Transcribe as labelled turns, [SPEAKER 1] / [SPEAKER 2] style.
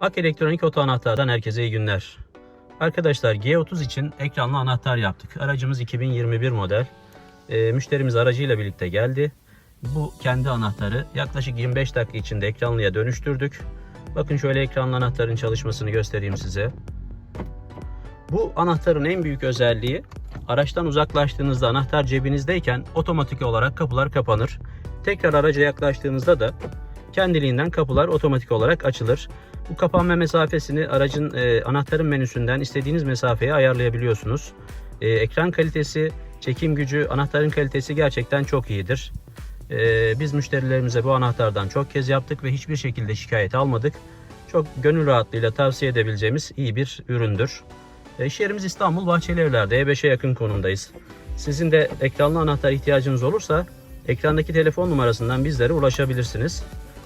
[SPEAKER 1] Ak Elektronik Oto Anahtar'dan herkese iyi günler. Arkadaşlar G30 için ekranlı anahtar yaptık. Aracımız 2021 model. Ee, müşterimiz aracıyla birlikte geldi. Bu kendi anahtarı yaklaşık 25 dakika içinde ekranlıya dönüştürdük. Bakın şöyle ekranlı anahtarın çalışmasını göstereyim size. Bu anahtarın en büyük özelliği araçtan uzaklaştığınızda anahtar cebinizdeyken otomatik olarak kapılar kapanır. Tekrar araca yaklaştığınızda da kendiliğinden kapılar otomatik olarak açılır. Bu kapanma mesafesini aracın e, anahtarın menüsünden istediğiniz mesafeye ayarlayabiliyorsunuz. E, ekran kalitesi, çekim gücü, anahtarın kalitesi gerçekten çok iyidir. E, biz müşterilerimize bu anahtardan çok kez yaptık ve hiçbir şekilde şikayet almadık. Çok gönül rahatlığıyla tavsiye edebileceğimiz iyi bir üründür. E, iş yerimiz İstanbul Bahçelievler'de E5'e yakın konumdayız. Sizin de ekranlı anahtar ihtiyacınız olursa ekrandaki telefon numarasından bizlere ulaşabilirsiniz.